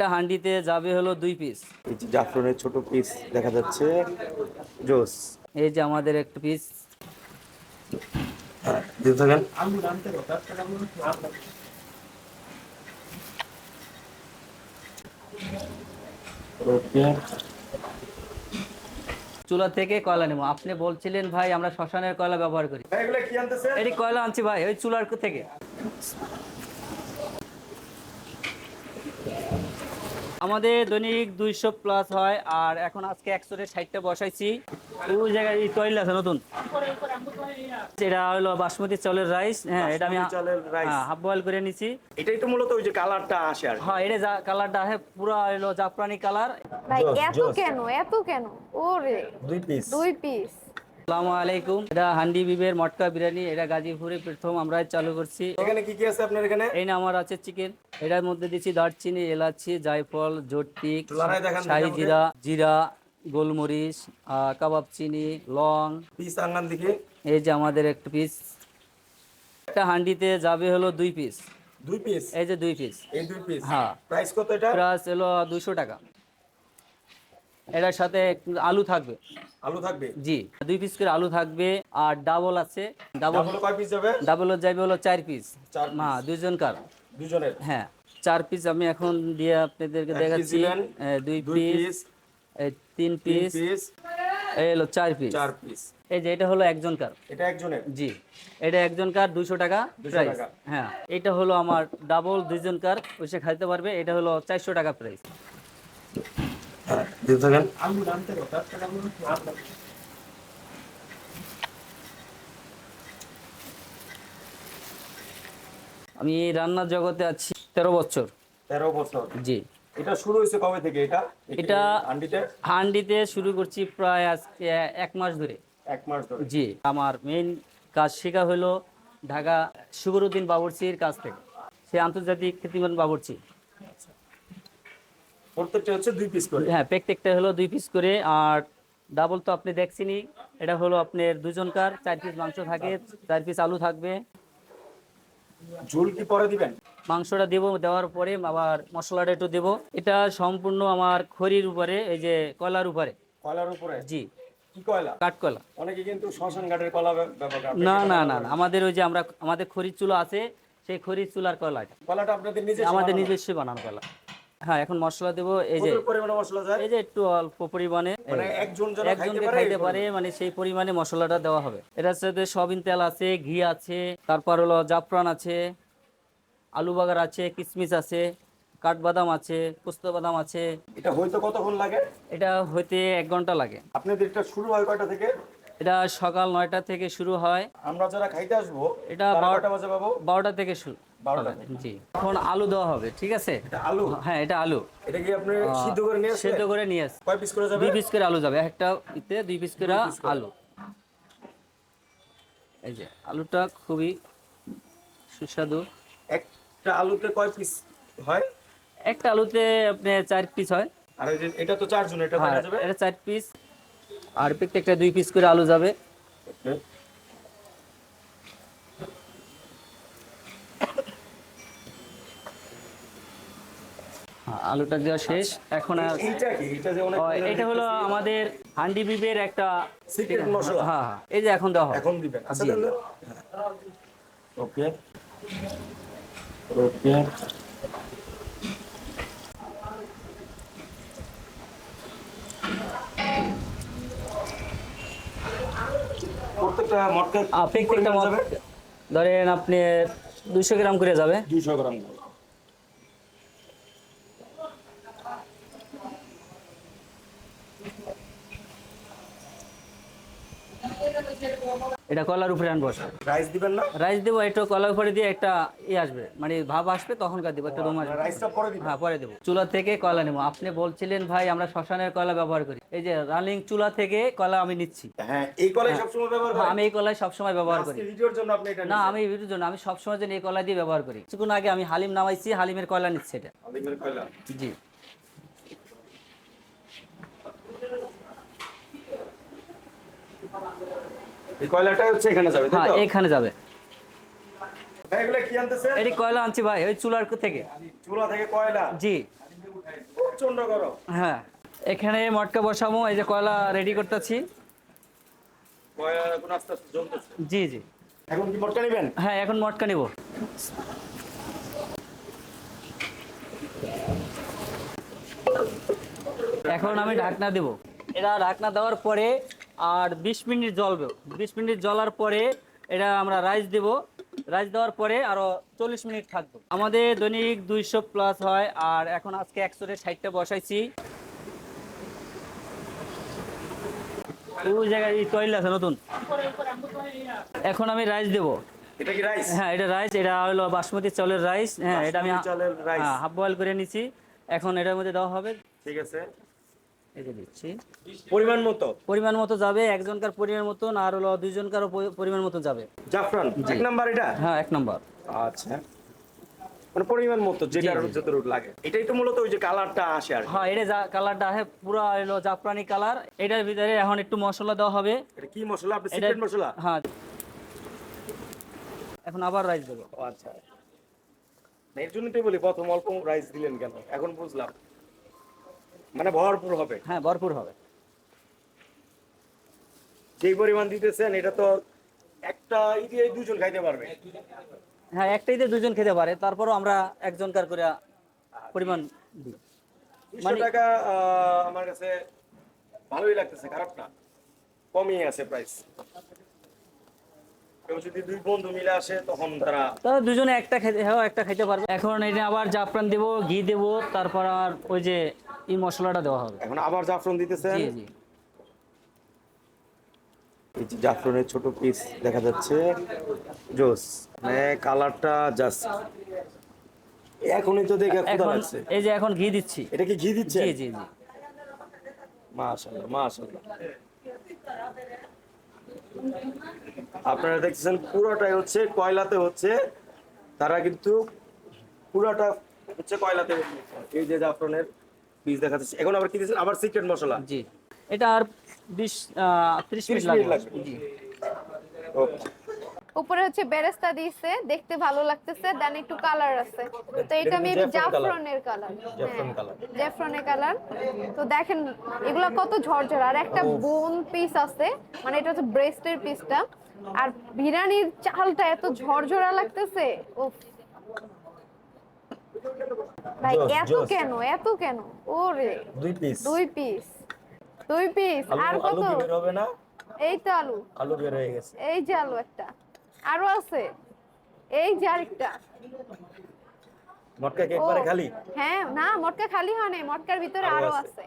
একটা হান্ডিতে যাবে হলো দুই পিস জাফরানের ছোট পিস দেখা যাচ্ছে জোস। এই যে আমাদের একটা পিস হ্যাঁ দিতে থাকেন। চুলা থেকে কয়লা নেব? আপনি বলছিলেন ভাই আমরা শ্মশানের কয়লা ব্যবহার করি। এগুলো এটি কয়লা আনছি ভাই ওই চুলার থেকে। আমাদের দৈনিক দুইশো প্লাস হয় আর এখন আজকে একশো ষাটটা বসাইছি। ওই জায়গায় এই তৈল আছে নতুন? এটা হলো বাসমতি চাউলের রাইস হ্যাঁ এটা আমি চালের হাফ বয়েল করে নিছি। এটাই তো মূলত ওই যে কালারটা আসে আর হ্যাঁ এটা যা কালারটা আছে পুরো হলো জাফরানি কালার ভাই এত কেন এত কেন? ওরে দুই পিস দুই পিস আসসালামু আলাইকুম। এটা হান্ডি বিবের মটকা বিরিয়ানি এটা গাজীপুরে প্রথম আমরা চালু করছি। এখানে কি কি আছে আপনার এখানে? এই না আমার আছে চিকেন। এটার মধ্যে দিচ্ছি দারচিনি এলাচি জায়ফল দেখান শাহি জিরা জিরা গোলমরিচ কাবাব চিনি লং। পিস আঙ্গান দিকে এই যে আমাদের একটা পিস। একটা হান্ডিতে যাবে হলো দুই পিস। দুই পিস? এই যে দুই পিস। এই দুই পিস? হ্যাঁ। প্রাইস কত এটা? প্লাস এলো দুশো টাকা। এটার সাথে আলু থাকবে। আলু থাকবে? জি। দুই পিস করে আলু থাকবে আর ডাবল আছে। ডাবল কয় পিস যাবে? ডাবল যাবে হলো চার পিস চার হ্যাঁ দুজনকার দুজনের হ্যাঁ চার পিস আমি এখন দিয়ে আপনাদেরকে দেখাচ্ছি। দুই পিস তিন পিস এই হলো চার পিস চার পিস এই যে এটা হলো একজনকার এটা একজনের? জি। এটা একজনকার দুশো টাকা 200 প্রাইস টাকা। হ্যাঁ এটা হলো আমার ডাবল দুইজনকার ওইসে খাইতে পারবে এটা হলো চারশো টাকা প্রাইস হ্যাঁ দিতে থাকেন। আমি এই রান্নার জগতে আছি তেরো বছর। তেরো বছর। জি। এটা শুরু হয়েছে কবে থেকে এটা? এটা- আন্ডিতে হান্ডিতে শুরু করছি প্রায় আজকে এক মাস ধরে। এক মাস ধরে। জি আমার মেইন কাজ শেখা হলো ঢাকা সুগরুদ্দিন বাবুর্চির কাছ থেকে। সে আন্তর্জাতিক খ্যাতিমান বাবুর্চি। প্রত্যেকটা হচ্ছে দুই পিস করে। হ্যাঁ প্রত্যেকটা হলো দুই পিস করে। আর ডাবল তো আপনি দেখছেনই এটা হলো আপনার দুজনকার চার পিস মাংস থাকে চার পিস আলু থাকবে। ঝুল কি পরে দিবেন? মাংসটা দেবো দেওয়ার পরে আবার মশলাটা একটু দেবো। এটা সম্পূর্ণ আমার খড়ির উপরে এই যে কয়লার উপরে। কয়লার উপরে? জি। কি কয়লা? কাঠকয়লা অনেকে কিন্তু শ্মশান ঘাটের কলা ব্যবহার করে। না না না আমাদের ওই যে আমরা আমাদের খড়ির চুলা আছে সেই খড়ির চুলার। কলাটা। আপনাদের নিজে আমাদের নিজস্ব বানানো কয়লা হ্যাঁ এখন মশলা দেবো। এই যে পরিমাণে মশলা যায় এই যে একটু অল্প পরিমাণে মানে একজন একজনকে খাইতে পারে মানে সেই পরিমাণে মশলাটা দেওয়া হবে। এটার সাথে সবিন তেল আছে ঘি আছে তারপর হলো জাফরান আছে আলু বাগার আছে কিশমিশ আছে কাঠবাদাম আছে পোস্ত বাদাম আছে। এটা হয়তো কতক্ষণ লাগে? এটা হইতে এক ঘণ্টা লাগে। আপনাদের এটা শুরু হয় কয়টা থেকে? এটা সকাল নয়টা থেকে শুরু হয়। আমরা যারা খাইতে আসব এটা তারা বারো- কয়টা বাজে পাবো? বারোটা থেকে শুরু। বারোটা জি। এখন আলু দেওয়া হবে ঠিক আছে? আলু? হ্যাঁ এটা আলু। এটা কি আপনি সিদ্ধ করে নিয়ে সেদ্ধ করে নিয়ে আসে কয় পিস করে যাবে? দুই পিস করে আলু যাবে একটা ইতে দুই পিস করে আলু। এই যে আলুটা খুবই সুস্বাদু। একটা আলুতে কয় পিস হয়? একটা আলুতে আপনি চার পিস হয়। আর এটা তো চারজন এটা হ্যাঁ, কয়টা যাবে? এটা চার পিস আর প্রত্যেকটা দুই পিস করে আলু যাবে। আলুটা দেওয়া শেষ। এখন আর এটা হলো আমাদের হান্ডি বিবের একটা সিক্রেট মশলা। হ্যাঁ হ্যাঁ। এই যে এখন দেওয়া হবে এখন দিবেন। আচ্ছা ওকে। ওকে। প্রত্যেকটা মটকা প্রত্যেকটা ধরেন আপনি দুশো গ্রাম করে যাবে। দুইশো গ্রাম করে। এটা কলার উপরে আনব। রাইস দিবেন না? রাইস দেবো একটু কলার উপরে দিয়ে একটা ই আসবে। মানে ভাব আসবে তখনকার দেবো একটা রুম আসবে। রাইসটা পরে দিবেন? হ্যাঁ পরে দেবো। চুলা থেকে কয়লা নেব। আপনি বলছিলেন ভাই আমরা শ্মশানের কয়লা ব্যবহার করি। এই যে রানিং চুলা থেকে কলা আমি নিচ্ছি। হ্যাঁ এই কলাই সবসময় ব্যবহার হ্যাঁ, করেন? আমি এই কলাই সবসময় ব্যবহার করি। ভিডিওর জন্য আপনি এটা না আমি ভিডিওর জন্য আমি সবসময় জন্য এই কলা দিয়ে ব্যবহার করি। কিছুক্ষণ আগে আমি হালিম নামাইছি হালিমের কলা নিচ্ছি এটা। আলিমের কয়লা জি। এই কয়লাটা হচ্ছে এখানে যাবে হ্যাঁ এখানে যাবে। ভাই, কি আনতেছে এটি কয়লা আনছি ভাই ওই চুলার থেকে। চুলা থেকে কয়লা? জি। প্রচণ্ড গরম। হ্যাঁ এখানে মটকা বসাবো এই যে কয়লা রেডি করতেছি। কয়লা এখন আস্তে আস্তে জমতেছে। জি জি। এখন কি মটকা নেবেন? হ্যাঁ এখন মটকা নিব। এখন আমি ঢাকনা দেব। এটা ঢাকনা দেওয়ার পরে আর বিশ মিনিট জ্বলবে। বিশ মিনিট জ্বলার পরে এটা আমরা রাইস দেব। রাইস দেওয়ার পরে আরও চল্লিশ মিনিট থাকব। আমাদের দৈনিক দুইশো প্লাস হয় আর এখন আজকে একশোরে ষাটটা বসাইছি। ওই জায়গায় টয়লেট আছে নতুন। এখন আমি রাইস দেবো। এটা কি রাইস হ্যাঁ এটা রাইস এটা হলো বাসমতি চাউলের রাইস হ্যাঁ এটা আমি বাসমতি হ্যাঁ হাফ বয়েল করে নিছি। এখন এটার মধ্যে দেওয়া হবে। ঠিক আছে। যে দিচ্ছি। পরিমাণ মতো? পরিমাণ মতো যাবে একজনকার পরিমাণ মতন আর হলো দুইজনকারও পরি- পরিমাণ মতো যাবে। জাফরান এক নাম্বার এটা? হ্যাঁ এক নম্বর। আচ্ছা। মানে পরিমাণ মতো যেটা। যতটুকু লাগে। এটাই তো মূলত ওই যে কালারটা আসে আর হ্যাঁ এটা যা কালারটা আছে পুরো হলো জাফরানি কালার। এটার ভিতরে এখন একটু মশলা দেওয়া হবে। এটা কি মশলা? আপনি সিক্রেট মশলা? হ্যাঁ। এখন আবার রাইস দেবো। আচ্ছা। এর জন্যই তো বলি প্রথম অল্প রাইস দিলেন কেন? এখন বুঝলাম। মানে ভরপুর হবে। হ্যাঁ ভরপুর হবে। যেই পরিমাণ দিতেছেন এটা তো একটা দিয়ে দুজন খাইতে পারবে। হ্যাঁ একটাইতে দুজন খেতে পারে তারপরও আমরা একজনকার করে পরিমাণ দিই। মানে- টাকা আমার কাছে ভালোই লাগতেছে খারাপ না। কমই আছে প্রাইস যদি দুই বন্ধু মিলে আসে তখন তারা দুজনে একটা খেতে হ্যাঁ একটা খেতে পারবে। এখন এটা আবার জাফরান দেবো ঘি দেবো তারপর আর ওই যে এই মশলাটা দেওয়া হবে। এখন আবার জাফরান দিতেছেন? জি জি। এই যে জাফরানের ছোট পিস দেখা যাচ্ছে। জোস মানে কালারটা জাস্ট এখনই তো দেখে ক্ষুধা লাগছে। এই যে এখন ঘি দিচ্ছি। এটা কি ঘি দিচ্ছে জি জি জি। মাশাআল্লাহ মাশাআল্লাহ। আপনারা দেখছেন পুরোটাই হচ্ছে কয়লাতে হচ্ছে। তারা কিন্তু পুরোটা হচ্ছে কয়লাতে এই যে জাফরানের বীজ দেখা এখন আবার কি দিচ্ছেন আবার সিক্রেট মশলা। জি। এটা আর বিশ আহ, ত্রিশ 30 মিনিট লাগবে। জি ওকে উপরে হচ্ছে বেরেস্তা দিয়েছে দেখতে ভালো লাগতেছে দেন একটু কালার আছে। তো এটা এটা মেবি কিন্তু জাফরান কালার। জাফরানের কালার তো দেখেন এগুলা কত ঝরঝর। আর একটা বোন পিস আছে মানে এটা হচ্ছে ব্রেস্টের পিসটা আর বিরিয়ানির চালটা এত ঝরঝরা লাগতেছে উফ। ভাই এত কেন? এত কেন? ওরে। দুই পিস দুই পিস দুই পিস আর কত? বের হবে না? এই তো আলু। আলু বের হয়ে গেছে। এই যে আলু একটা। আরও আছে। এই যে আরেকটা। মটকা কি একবারে খালি? হ্যাঁ না মটকা খালি হয় নাই। মটকার ভিতরে আরও। আছে।